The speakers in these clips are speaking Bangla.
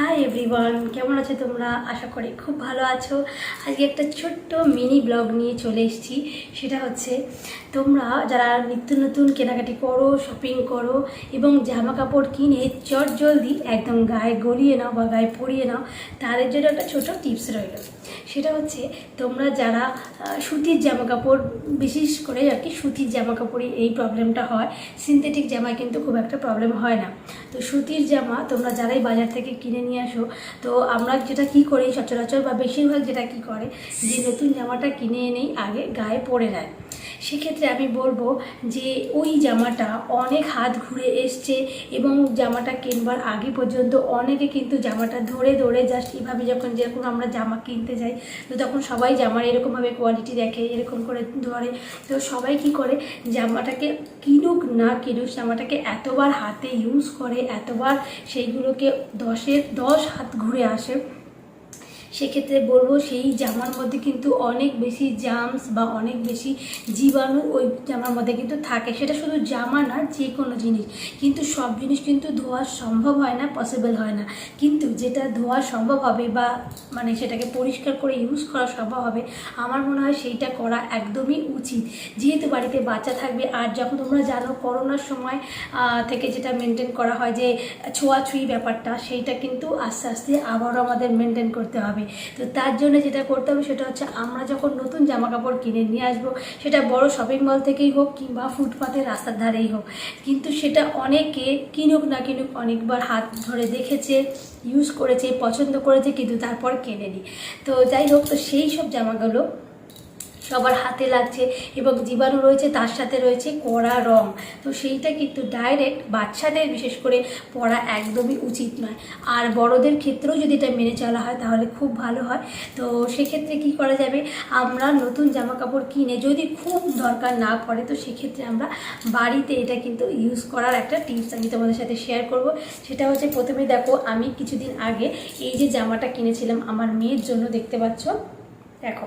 হাই এভরিওয়ান কেমন আছো তোমরা? আশা করি খুব ভালো আছো। আজকে একটা ছোট্ট মিনি ব্লগ নিয়ে চলে এসেছি। সেটা হচ্ছে, তোমরা যারা নিত্য নতুন কেনাকাটি করো শপিং করো এবং জামা কাপড় কিনে চট জলদি একদম গায়ে গলিয়ে নাও বা গায়ে পরিয়ে নাও, তাদের জন্য একটা ছোট টিপস রইল। সেটা হচ্ছে, তোমরা যারা সুতির জামা কাপড় বিশেষ করে আর কি সুতির জামা কাপড়ে এই প্রবলেমটা হয় সিনথেটিক জামায় কিন্তু খুব একটা প্রবলেম হয় না। তো সুতির জামা তোমরা যারাই বাজার থেকে কিনে নিয়ে আসো, তো আমরা যেটা কি করি সচরাচর বা বেশিরভাগ যেটা কি করে যে নতুন জামাটা কিনে এনেই আগে গায়ে পরে নেয়। সেক্ষেত্রে আমি বলব যে ওই জামাটা অনেক হাত ঘুরে এসছে এবং জামাটা কিনবার আগে পর্যন্ত অনেকে কিন্তু জামাটা ধরে ধরে জাস্ট এভাবে যখন যেরকম আমরা জামা কিনতে যাই, তো তখন সবাই জামার এরকমভাবে কোয়ালিটি দেখে, এরকম করে ধরে। তো সবাই কি করে? জামাটাকে কিনুক না কিনুক, জামাটাকে এতবার হাতে ইউজ করে, এতবার সেইগুলোকে দশের, দশ হাত ঘুরে আসে। সেক্ষেত্রে বলব সেই জামার মধ্যে কিন্তু অনেক বেশি জামস বা অনেক বেশি জীবাণু ওই জামার মধ্যে কিন্তু থাকে। সেটা শুধু জামা না যে কোনো জিনিস। কিন্তু সব জিনিস কিন্তু ধোয়া সম্ভব হয় না পসিবল হয় না। কিন্তু যেটা ধোয়া সম্ভব হবে বা মানে সেটাকে পরিষ্কার করে ইউজ করা সম্ভব হবে, আমার মনে হয় সেইটা করা একদমই উচিত। যেহেতু বাড়িতে বাচ্চা থাকবে, আর যখন তোমরা জানো করোনার সময় থেকে যেটা মেনটেন করা হয় যে ছোঁয়াছুঁয়ি ব্যাপারটা, সেইটা কিন্তু আস্তে আস্তে আবারও আমাদের মেনটেন করতে হবে। তো তার জন্য যেটা করতে হবে সেটা হচ্ছে আমরা যখন নতুন জামা কাপড় কিনে নিয়ে আসব, সেটা বড় শপিং মল থেকেই হোক কিংবা ফুটপাথের রাস্তার ধারেই হোক। কিন্তু সেটা অনেকে কিনুক না কিনুক অনেকবার হাত ধরে দেখেছে ইউজ করেছে, পছন্দ করেছে, কিন্তু তারপর কেনেনি। তো যাই হোক, তো সেই সব জামাগুলো সবার হাতে লাগছে এবং জীবাণু রয়েছে, তার সাথে রয়েছে কড়া রং। তো সেইটা কিন্তু ডাইরেক্ট বাচ্চাদের, বিশেষ করে পড়া একদমই উচিত নয়। আর বড়দের ক্ষেত্রেও যদি এটা মেনে চলা হয়, তাহলে খুব ভালো হয়। তো সেক্ষেত্রে কি করা যাবে? আমরা নতুন জামা কাপড় কিনে যদি খুব দরকার না পড়ে, তো সেক্ষেত্রে আমরা বাড়িতে এটা কিন্তু ইউজ করার একটা টিপস আমি তোমাদের সাথে শেয়ার করব। সেটা হচ্ছে প্রথমে দেখো, আমি কিছুদিন আগে এই যে জামাটা কিনেছিলাম, আমার মেয়ের জন্য দেখতে পাচ্ছ? দেখো।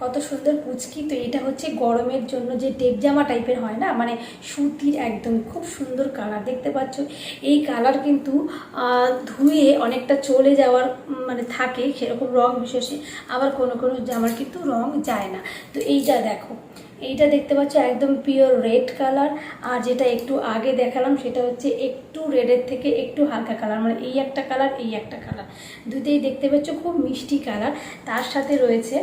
কত সুন্দর পুচকি। তো এটা হচ্ছে গরমের জন্য যে টেপ জামা টাইপের হয় না? মানে সুতির একদম খুব সুন্দর কালার দেখতে পাচ্ছ। এই কালার কিন্তু ধুয়ে অনেকটা চলে যাওয়ার মানে থাকে সেরকম রং বিশেষে। আবার কোনো কোনো জামার কিন্তু রং যায় না। তো এইটা দেখো। এইটা দেখতে পাচ্ছ একদম পিওর রেড কালার আর যেটা একটু আগে দেখালাম সেটা হচ্ছে একটু রেডের থেকে একটু হালকা কালার মানে এই একটা কালার এই একটা কালার দুটোই দেখতে পাচ্ছ খুব মিষ্টি কালার তার সাথে রয়েছে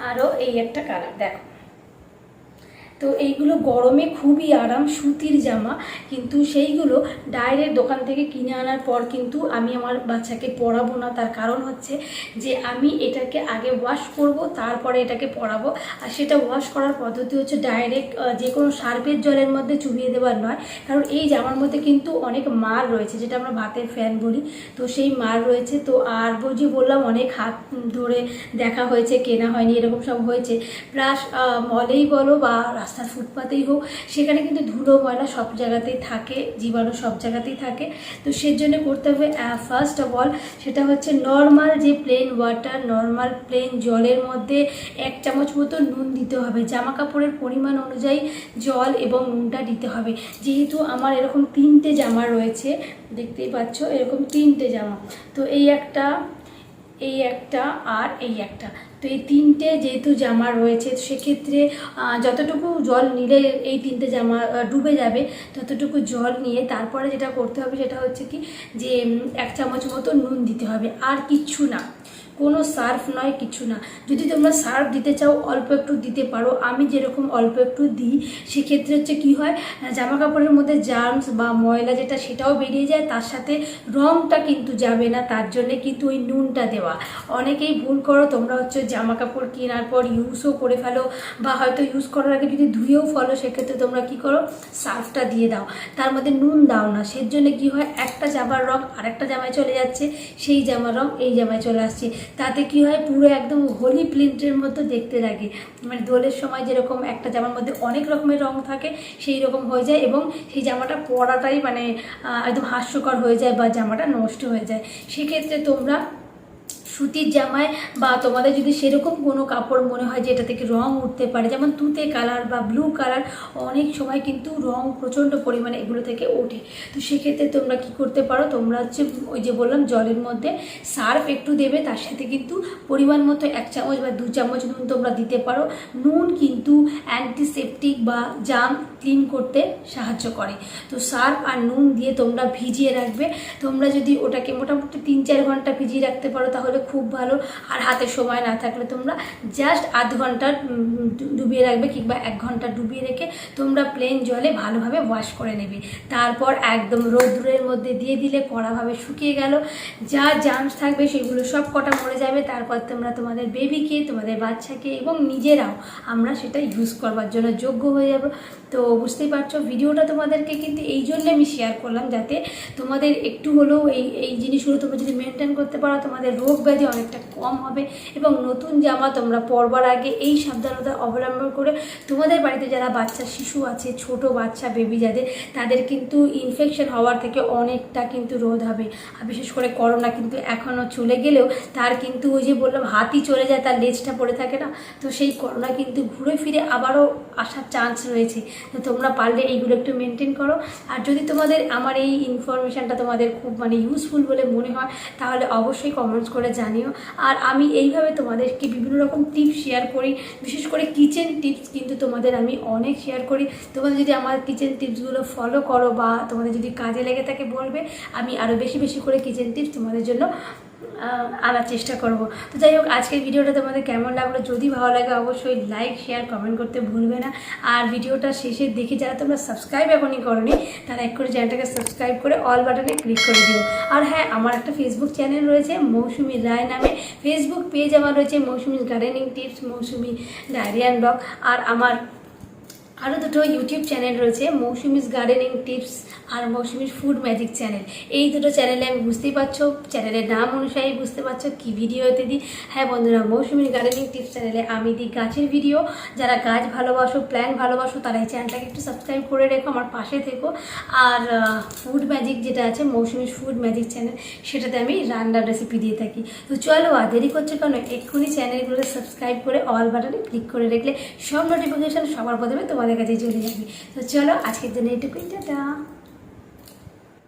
আরও এই একটা কালার দেখো। তো এইগুলো গরমে খুবই আরাম, সুতির জামা। কিন্তু সেইগুলো ডাইরেক্ট দোকান থেকে কিনে আনার পর কিন্তু আমি আমার বাচ্চাকে পরাবো না। তার কারণ হচ্ছে যে আমি এটাকে আগে ওয়াশ করব, তারপরে এটাকে পরাবো আর সেটা ওয়াশ করার পদ্ধতি হচ্ছে ডাইরেক্ট যে কোনো সার্ফের জলের মধ্যে চুবিয়ে দেওয়ার নয়। কারণ এই জামার মধ্যে কিন্তু অনেক মার রয়েছে, যেটা আমরা ভাতের ফ্যান বলি। তো সেই মার রয়েছে। তো আর যে বললাম, অনেক হাত ধরে দেখা হয়েছে, কেনা হয়নি, এরকম সব হয়েছে। প্লাস মলেই বলো বা রাস্তার ফুটপাতেই হোক, সেখানে কিন্তু ধুলো, ময়লা সব জায়গাতেই থাকে, জীবাণু সব জায়গাতেই থাকে। তো সেজন্য করতে হবে ফার্স্ট অফ অল সেটা হচ্ছে নর্মাল যে প্লেন ওয়াটার নর্মাল প্লেন জলের মধ্যে এক চামচ মতো নুন দিতে হবে। জামা কাপড়ের পরিমাণ অনুযায়ী জল এবং নুনটা দিতে হবে। যেহেতু আমার এরকম তিনটে জামা রয়েছে, দেখতেই পাচ্ছ, এরকম তিনটে জামা। তো এই একটা এই একটা আর এই একটা। তো এই তিনটে যেহেতু জামা রয়েছে সেক্ষেত্রে যতটুকু জল নিলে এই তিনটে জামা ডুবে যাবে, ততটুকু জল নিয়ে তারপরে যেটা করতে হবে সেটা হচ্ছে কি, যে এক চামচ মতো নুন দিতে হবে। আর কিচ্ছু না। কোনো সার্ফ নয়, কিছু না। যদি তোমরা সার্ফ দিতে চাও, অল্প একটু দিতে পারো। আমি যেরকম অল্প একটু দিই, সেক্ষেত্রে হচ্ছে কি হয় জামা কাপড়ের মধ্যে জার্মস বা ময়লা যেটা, সেটাও বেরিয়ে যায়। তার সাথে রঙটা কিন্তু যাবে না, তার জন্যে কিন্তু ওই নুনটা দেওয়া। অনেকেই ভুল করো, তোমরা হচ্ছে জামা কাপড় কেনার পর ইউজও করে ফেলো, বা হয়তো ইউজ করার আগে যদি ধুয়েও ফলো, সেক্ষেত্রে তোমরা কি করো, সার্ফটা দিয়ে দাও। তার মধ্যে নুন দাও না। সের জন্য কি হয়, একটা জামার রং আরেকটা জামায় চলে যাচ্ছে, সেই জামার রং এই জামায় চলে আসছে। তাতে কি হয়, পুরো একদম হোলি প্রিন্টের মতো দেখতে লাগে। মানে দোলের সময় যেরকম একটা জামার মধ্যে অনেক রকমের রং থাকে, সেই রকম হয়ে যায় এবং সেই জামাটা পরাটাই মানে একদম হাস্যকর হয়ে যায় বা জামাটা নষ্ট হয়ে যায়। সেক্ষেত্রে তোমরা সুতির জামায় বা তোমাদের যদি সেরকম কোনো কাপড় মনে হয় যে এটা থেকে রং উঠতে পারে, যেমন তুতে কালার বা ব্লু কালার, অনেক সময় কিন্তু রং প্রচণ্ড পরিমাণে এগুলো থেকে ওঠে। তো সেক্ষেত্রে তোমরা কি করতে পারো, তোমরা হচ্ছে ওই যে বললাম জলের মধ্যে সার্ফ একটু দেবে, তার সাথে কিন্তু পরিমাণ মতো এক চামচ বা দু চামচ নুন তোমরা দিতে পারো। নুন কিন্তু অ্যান্টিসেপটিক বা জাম ক্লিন করতে সাহায্য করে। তো সার্ফ আর নুন দিয়ে তোমরা ভিজিয়ে রাখবে। তোমরা যদি ওটাকে মোটামুটি তিন চার ঘণ্টা ভিজিয়ে রাখতে পারো, তাহলে খুব ভালো। আর হাতে সময় না থাকলে তোমরা জাস্ট আধ ঘণ্টা ডুবিয়ে রাখবে কিংবা এক ঘণ্টা ডুবিয়ে রেখে তোমরা প্লেন জলে ভালোভাবে ওয়াশ করে নেবে। তারপর একদম রোদ্রের মধ্যে দিয়ে দিলে কড়াভাবে শুকিয়ে গেল। যা জার্মস থাকবে সেগুলো সব কটা মরে যাবে। তারপর তোমরা তোমাদের বেবিকে তোমাদের বাচ্চাকে এবং নিজেরাও আমরা সেটা ইউজ করবার জন্য যোগ্য হয়ে যাব। তো বুঝতেই পারছ, ভিডিওটা তোমাদেরকে কিন্তু এই জন্য আমি শেয়ার করলাম যাতে তোমাদের একটু হলেও এই এই জিনিসগুলো তোমরা যদি মেনটেন করতে পারো, তোমাদের রোগ ব্যাধি অনেকটা কম হবে এবং নতুন জামা তোমরা পরবার আগে এই সাবধানতা অবলম্বন করে তোমাদের বাড়িতে যারা বাচ্চা, শিশু আছে, ছোট বাচ্চা বেবি যাদের, তাদের কিন্তু ইনফেকশন হওয়ার থেকে অনেকটা কিন্তু রোধ হবে। আর বিশেষ করে করোনা কিন্তু এখনও চলে গেলেও তার কিন্তু ওই যে বললাম হাতি চলে যায়, তার লেজটা পড়ে থাকে না। তো সেই করোনা কিন্তু ঘুরে ফিরে আবারও আসার চান্স রয়েছে। তো তোমরা পারলে এইগুলো একটু মেনটেন করো। আর যদি তোমাদের আমার এই ইনফরমেশানটা তোমাদের খুব মানে ইউজফুল বলে মনে হয়, তাহলে অবশ্যই কমেন্টস করে জানিও। আর আমি এইভাবে তোমাদেরকে বিভিন্ন রকম টিপস শেয়ার করি। বিশেষ করে কিচেন টিপস কিন্তু তোমাদের আমি অনেক শেয়ার করি। তোমাদের যদি আমার কিচেন টিপসগুলো ফলো করো বা তোমাদের যদি কাজে লেগে থাকে বলবে, আমি আরও বেশি বেশি করে কিচেন টিপস তোমাদের জন্য আনার চেষ্টা করব। তো যাই হোক, আজকের ভিডিওটা তোমাদের কেমন লাগল? যদি ভালো লাগে, অবশ্যই লাইক শেয়ার কমেন্ট করতে ভুলবে না। আর ভিডিওটা শেষে দেখে যারা তোমরা সাবস্ক্রাইব এখনই করনি, তারা এক করে চ্যানেলটাকে সাবস্ক্রাইব করে অল বাটনে ক্লিক করে দিও। আর হ্যাঁ আমার একটা ফেসবুক চ্যানেল রয়েছে, মৌসুমি রায় নামে। ফেসবুক পেজ আমার রয়েছে, মৌসুমি গার্ডেনিং টিপস মৌসুমি ডায়রিয়ান ব্লগ আর আমার আরও দুটো ইউটিউব চ্যানেল রয়েছে, মৌসুমিস গার্ডেনিং টিপস আর মৌসুমিস ফুড ম্যাজিক চ্যানেল এই দুটো চ্যানেলে আমি বুঝতেই পারছ চ্যানেলের নাম অনুসারে বুঝতে পারছ কী ভিডিওতে দিই হ্যাঁ বন্ধুরা মৌসুমির গার্ডেনিং টিপস চ্যানেলে আমি দিই গাছের ভিডিও যারা গাছ ভালোবাসো প্ল্যান ভালোবাসো, তারা এই চ্যানেলটাকে একটু সাবস্ক্রাইব করে রেখো, আমার পাশে থেকো। আর ফুড ম্যাজিক যেটা আছে, মৌসুমিস ফুড ম্যাজিক চ্যানেল সেটাতে আমি রান্নার রেসিপি দিয়ে থাকি। তো চলো, আর দেরি করছ কেন? এক্ষুনি চ্যানেলগুলো সাবস্ক্রাইব করে অল বাটনে ক্লিক করে রাখলে সব নোটিফিকেশান সবার প্রথমে তোমাদের কাছে চলে যাবে। তো চলো আজকের জন্য এটুকুই টাটা।